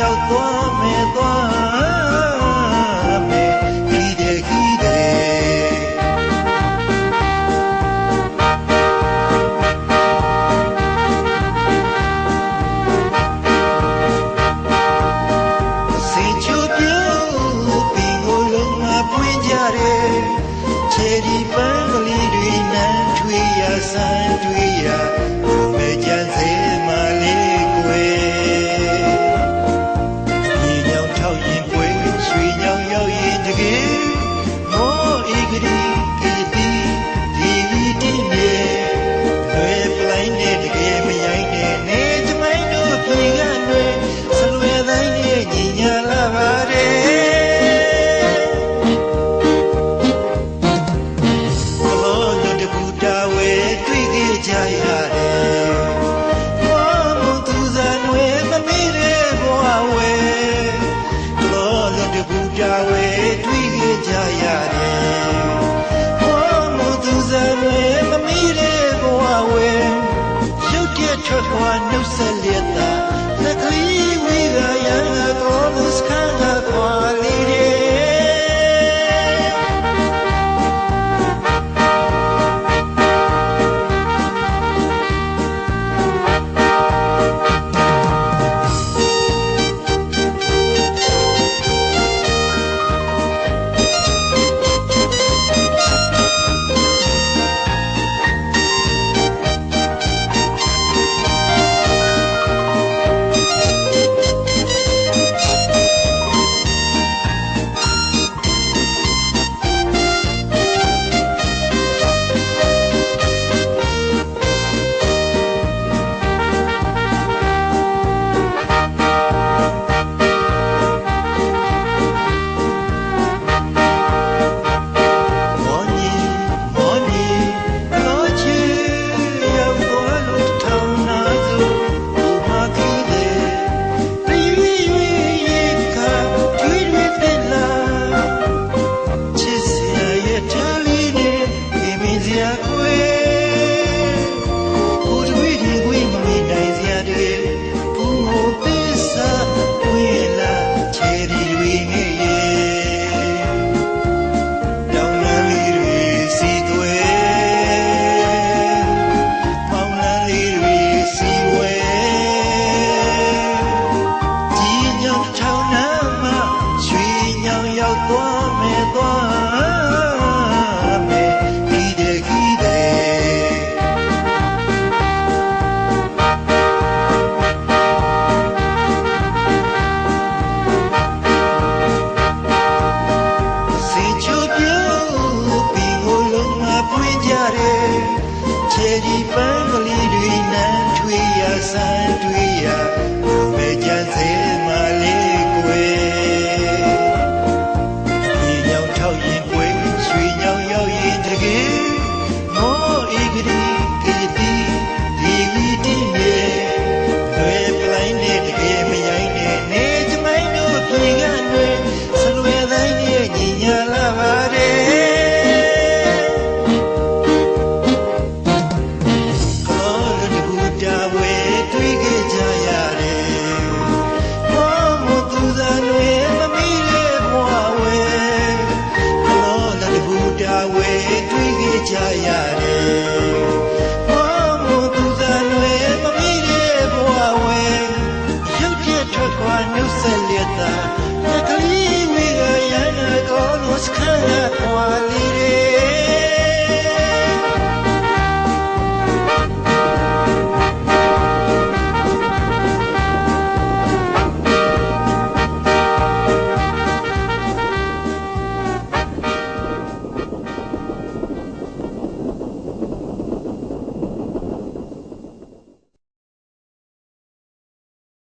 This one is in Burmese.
ရောက်သွားမယ်သွားမယ်ခီးတယ်ခီးတယ်စေချူပြူပင်ကိုလုံးမပွင့်ကြတယ်ချယ်ဒီပန်းကလေးတွေနန်းထွေးရဆန်းထွေးရ Yeah.